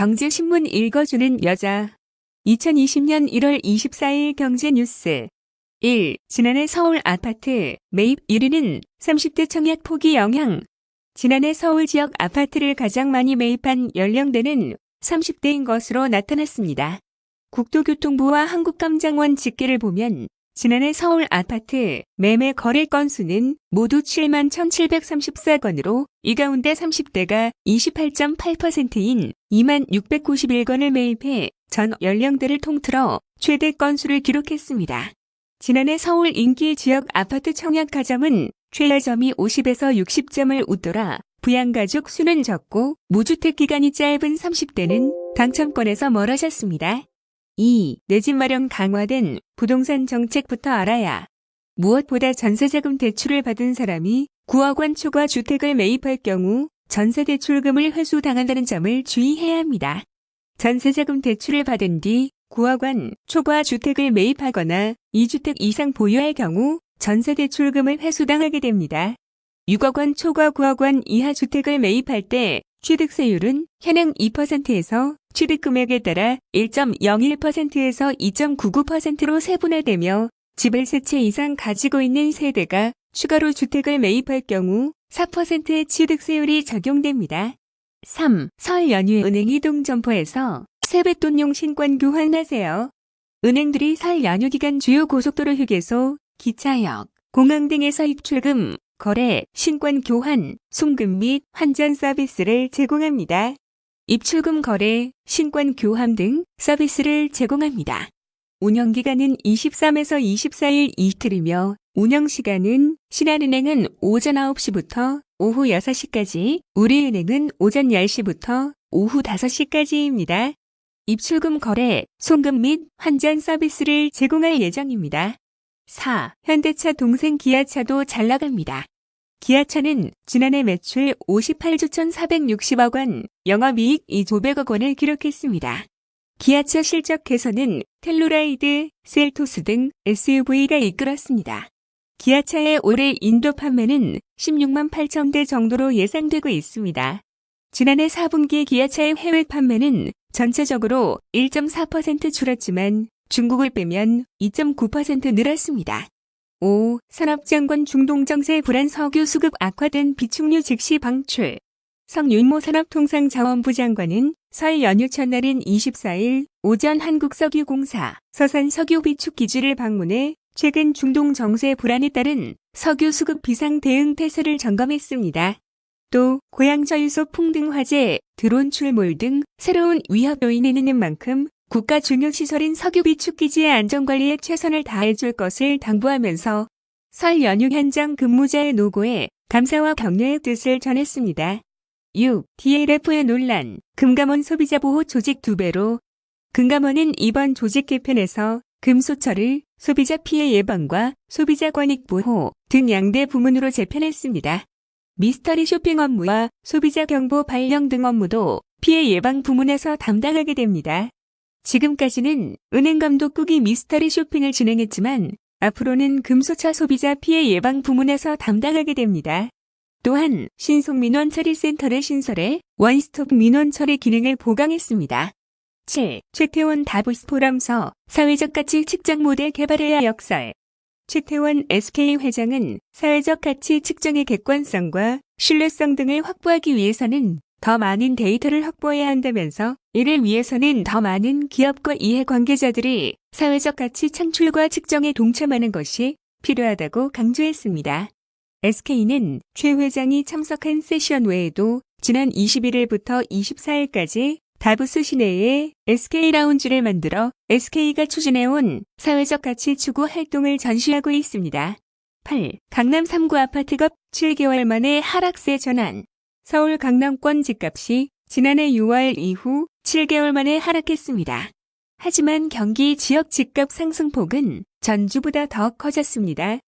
경제신문 읽어주는 여자. 2020년 1월 24일 경제뉴스. 1. 지난해 서울 아파트 매입 1위는 30대 청약 포기 영향. 지난해 서울 지역 아파트를 가장 많이 매입한 연령대는 30대인 것으로 나타났습니다. 국토교통부와 한국감장원 집계를 보면 지난해 서울 아파트 매매 거래 건수는 모두 7만 1,734건으로 이 가운데 30대가 28.8%인 2만 691건을 매입해 전 연령대를 통틀어 최대 건수를 기록했습니다. 지난해 서울 인기 지역 아파트 청약 가점은 최하점이 50에서 60점을 웃돌아 부양가족 수는 적고 무주택 기간이 짧은 30대는 당첨권에서 멀어졌습니다. 2. 내 집 마련 강화된 부동산 정책부터 알아야. 무엇보다 전세자금 대출을 받은 사람이 9억 원 초과 주택을 매입할 경우 전세대출금을 회수당한다는 점을 주의해야 합니다. 전세자금 대출을 받은 뒤 9억 원 초과 주택을 매입하거나 2주택 이상 보유할 경우 전세대출금을 회수당하게 됩니다. 6억 원 초과 9억 원 이하 주택을 매입할 때 취득세율은 현행 2%에서 취득금액에 따라 1.01%에서 2.99%로 세분화되며 집을 세 채 이상 가지고 있는 세대가 추가로 주택을 매입할 경우 4%의 취득세율이 적용됩니다. 3. 설 연휴 은행 이동 점포에서 세뱃돈용 신권 교환하세요. 은행들이 설 연휴 기간 주요 고속도로 휴게소, 기차역, 공항 등에서 입출금, 거래, 신권 교환, 송금 및 환전 서비스를 제공합니다. 입출금 거래, 신권 교환 등 서비스를 제공합니다. 운영기간은 23에서 24일 이틀이며 운영시간은 신한은행은 오전 9시부터 오후 6시까지, 우리은행은 오전 10시부터 오후 5시까지입니다. 입출금 거래, 송금 및 환전 서비스를 제공할 예정입니다. 4. 현대차 동생 기아차도 잘 나갑니다. 기아차는 지난해 매출 58조 1,460억 원, 영업이익 2조 100억 원을 기록했습니다. 기아차 실적 개선은 텔루라이드, 셀토스 등 SUV가 이끌었습니다. 기아차의 올해 인도 판매는 16만 8천 대 정도로 예상되고 있습니다. 지난해 4분기 기아차의 해외 판매는 전체적으로 1.4% 줄었지만 중국을 빼면 2.9% 늘었습니다. 5. 산업장관 중동정세 불안 석유 수급 악화된 비축류 즉시 방출. 성윤모 산업통상자원부 장관은 설 연휴 첫날인 24일 오전 한국석유공사 서산 석유 비축 기지를 방문해 최근 중동 정세 불안에 따른 석유 수급 비상 대응 태세를 점검했습니다. 또 고향 저유소 풍등 화재, 드론 출몰 등 새로운 위협 요인이 있는 만큼 국가 중요 시설인 석유 비축 기지의 안전관리에 최선을 다해줄 것을 당부하면서 설 연휴 현장 근무자의 노고에 감사와 격려의 뜻을 전했습니다. 6. DLF의 논란, 금감원 소비자 보호 조직 두배로 금감원은 이번 조직 개편에서 금소처를 소비자 피해 예방과 소비자 권익 보호 등 양대 부문으로 재편했습니다. 미스터리 쇼핑 업무와 소비자 경보 발령 등 업무도 피해 예방 부문에서 담당하게 됩니다. 지금까지는 은행 감독국이 미스터리 쇼핑을 진행했지만 앞으로는 금소차 소비자 피해 예방 부문에서 담당하게 됩니다. 또한 신속 민원 처리 센터를 신설해 원스톱 민원 처리 기능을 보강했습니다. 7. 최태원 다보스 포럼서 사회적 가치 측정 모델 개발해야 역설. 최태원 SK 회장은 사회적 가치 측정의 객관성과 신뢰성 등을 확보하기 위해서는 더 많은 데이터를 확보해야 한다면서 이를 위해서는 더 많은 기업과 이해관계자들이 사회적 가치 창출과 측정에 동참하는 것이 필요하다고 강조했습니다. SK는 최 회장이 참석한 세션 외에도 지난 21일부터 24일까지 다부스 시내에 SK 라운지를 만들어 SK가 추진해온 사회적 가치 추구 활동을 전시하고 있습니다. 8. 강남 3구 아파트 급 7개월 만에 하락세 전환. 서울 강남권 집값이 지난해 6월 이후 7개월 만에 하락했습니다. 하지만 경기 지역 집값 상승폭은 전주보다 더 커졌습니다.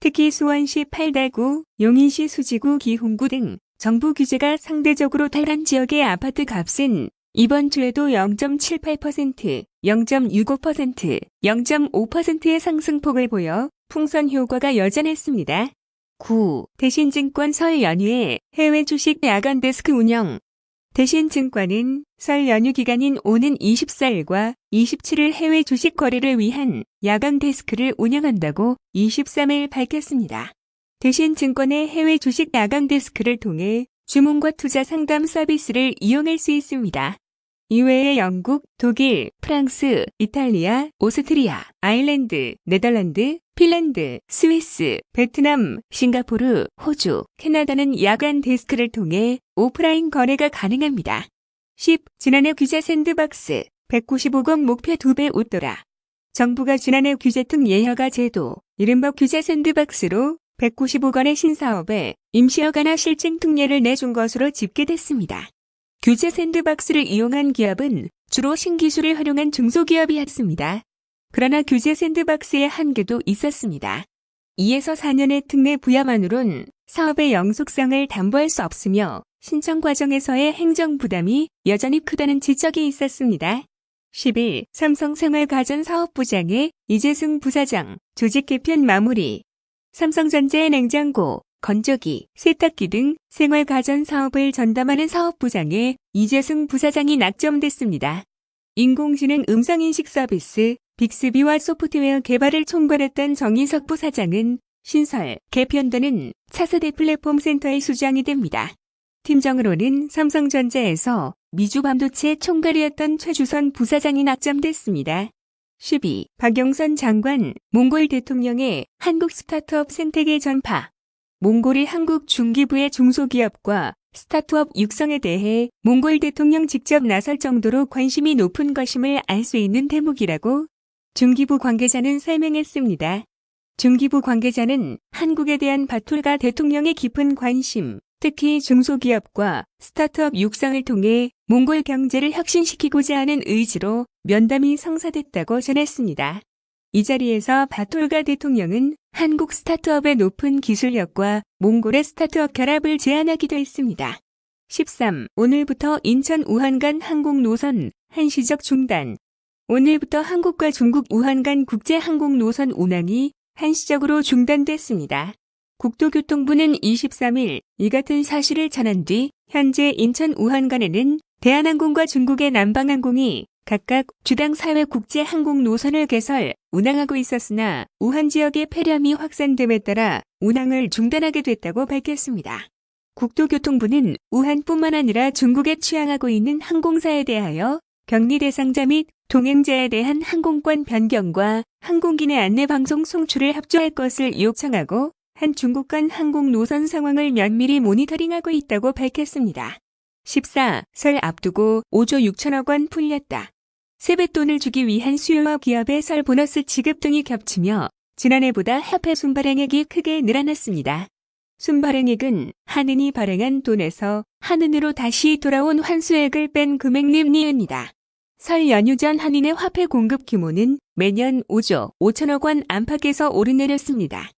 특히 수원시 팔다구, 용인시 수지구 기흥구 등 정부 규제가 상대적으로 덜한 지역의 아파트 값은 이번 주에도 0.78%, 0.65%, 0.5%의 상승폭을 보여 풍선 효과가 여전했습니다. 9. 대신증권 설 연휴에 해외 주식 야간 데스크 운영. 대신증권은 설 연휴 기간인 오는 24일과 27일 해외 주식 거래를 위한 야간 데스크를 운영한다고 23일 밝혔습니다. 대신증권의 해외 주식 야간 데스크를 통해 주문과 투자 상담 서비스를 이용할 수 있습니다. 이외에 영국, 독일, 프랑스, 이탈리아, 오스트리아, 아일랜드, 네덜란드, 핀란드, 스위스, 베트남, 싱가포르, 호주, 캐나다는 야간 데스크를 통해 오프라인 거래가 가능합니다. 10. 지난해 규제 샌드박스 195건 목표 2배 웃돌아. 정부가 지난해 규제 특 예허가 제도, 이른바 규제 샌드박스로 195건의 신사업에 임시허가나 실증 특례를 내준 것으로 집계됐습니다. 규제 샌드박스를 이용한 기업은 주로 신기술을 활용한 중소기업이었습니다. 그러나 규제 샌드박스의 한계도 있었습니다. 2에서 4년의 특례 부여만으론 사업의 영속성을 담보할 수 없으며 신청 과정에서의 행정 부담이 여전히 크다는 지적이 있었습니다. 10일 삼성생활가전사업부장의 이재승 부사장 조직 개편 마무리 삼성전자의 냉장고, 건조기, 세탁기 등 생활가전 사업을 전담하는 사업부장에 이재승 부사장이 낙점됐습니다. 인공지능 음성인식 서비스 빅스비와 소프트웨어 개발을 총괄했던 정인석 부사장은 신설, 개편되는 차세대 플랫폼 센터의 수장이 됩니다. 팀장으로는 삼성전자에서 미주 반도체 총괄이었던 최주선 부사장이 낙점됐습니다. 12. 박영선 장관, 몽골 대통령의 한국 스타트업 생태계 전파. 몽골이 한국 중기부의 중소기업과 스타트업 육성에 대해 몽골 대통령 직접 나설 정도로 관심이 높은 것임을 알 수 있는 대목이라고 중기부 관계자는 설명했습니다. 중기부 관계자는 한국에 대한 바툴가 대통령의 깊은 관심, 특히 중소기업과 스타트업 육성을 통해 몽골 경제를 혁신시키고자 하는 의지로 면담이 성사됐다고 전했습니다. 이 자리에서 바톨가 대통령은 한국 스타트업의 높은 기술력과 몽골의 스타트업 결합을 제안하기도 했습니다. 13. 오늘부터 인천 우한 간 항공 노선 한시적 중단. 오늘부터 한국과 중국 우한 간 국제 항공 노선 운항이 한시적으로 중단됐습니다. 국토교통부는 23일 이 같은 사실을 전한 뒤 현재 인천 우한 간에는 대한항공과 중국의 남방항공이 각각 주당 사회 국제 항공 노선을 개설, 운항하고 있었으나 우한 지역의 폐렴이 확산됨에 따라 운항을 중단하게 됐다고 밝혔습니다. 국토교통부는 우한뿐만 아니라 중국에 취항하고 있는 항공사에 대하여 격리 대상자 및 동행자에 대한 항공권 변경과 항공기 내 안내 방송 송출을 협조할 것을 요청하고 한 중국 간 항공 노선 상황을 면밀히 모니터링하고 있다고 밝혔습니다. 14. 설 앞두고 5조 6천억 원 풀렸다. 세뱃돈을 주기 위한 수요와 기업의 설 보너스 지급 등이 겹치며 지난해보다 화폐 순발행액이 크게 늘어났습니다. 순발행액은 한은이 발행한 돈에서 한은으로 다시 돌아온 환수액을 뺀 금액입니다. 설 연휴 전 한인의 화폐 공급 규모는 매년 5조 5천억 원 안팎에서 오르내렸습니다.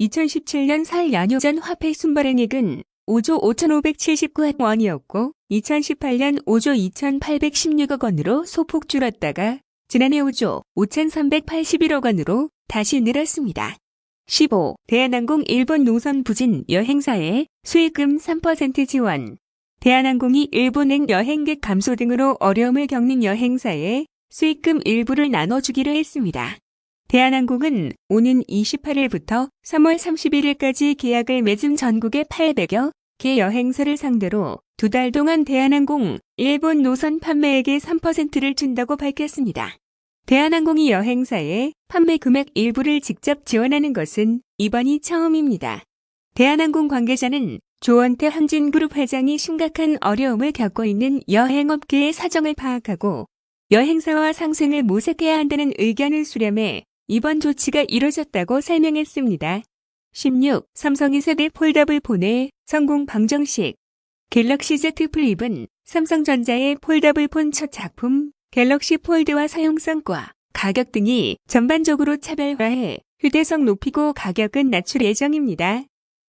2017년 설 연휴 전 화폐 순발행액은 5조 5,579억 원이었고 2018년 5조 2,816억 원으로 소폭 줄었다가 지난해 5조 5,381억 원으로 다시 늘었습니다. 15. 대한항공 일본 노선 부진 여행사에 수익금 3% 지원. 대한항공이 일본행 여행객 감소 등으로 어려움을 겪는 여행사에 수익금 일부를 나눠주기로 했습니다. 대한항공은 오는 28일부터 3월 31일까지 계약을 맺은 전국의 800여 개 여행사를 상대로 두 달 동안 대한항공 일본 노선 판매액의 3%를 준다고 밝혔습니다. 대한항공이 여행사에 판매 금액 일부를 직접 지원하는 것은 이번이 처음입니다. 대한항공 관계자는 조원태 한진그룹 회장이 심각한 어려움을 겪고 있는 여행업계의 사정을 파악하고 여행사와 상생을 모색해야 한다는 의견을 수렴해 이번 조치가 이뤄졌다고 설명했습니다. 16. 삼성이 세대 폴더블 폰의 성공 방정식 갤럭시 Z 플립은 삼성전자의 폴더블 폰 첫 작품 갤럭시 폴드와 사용성과 가격 등이 전반적으로 차별화해 휴대성 높이고 가격은 낮출 예정입니다.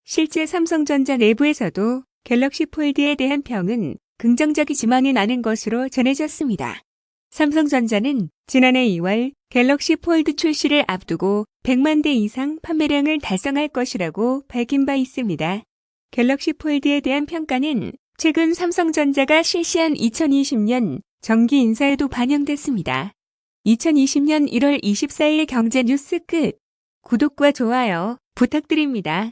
실제 삼성전자 내부에서도 갤럭시 폴드에 대한 평은 긍정적이지만은 않은 것으로 전해졌습니다. 삼성전자는 지난해 2월 갤럭시 폴드 출시를 앞두고 100만 대 이상 판매량을 달성할 것이라고 밝힌 바 있습니다. 갤럭시 폴드에 대한 평가는 최근 삼성전자가 실시한 2020년 정기 인사에도 반영됐습니다. 2020년 1월 24일 경제 뉴스 끝. 구독과 좋아요 부탁드립니다.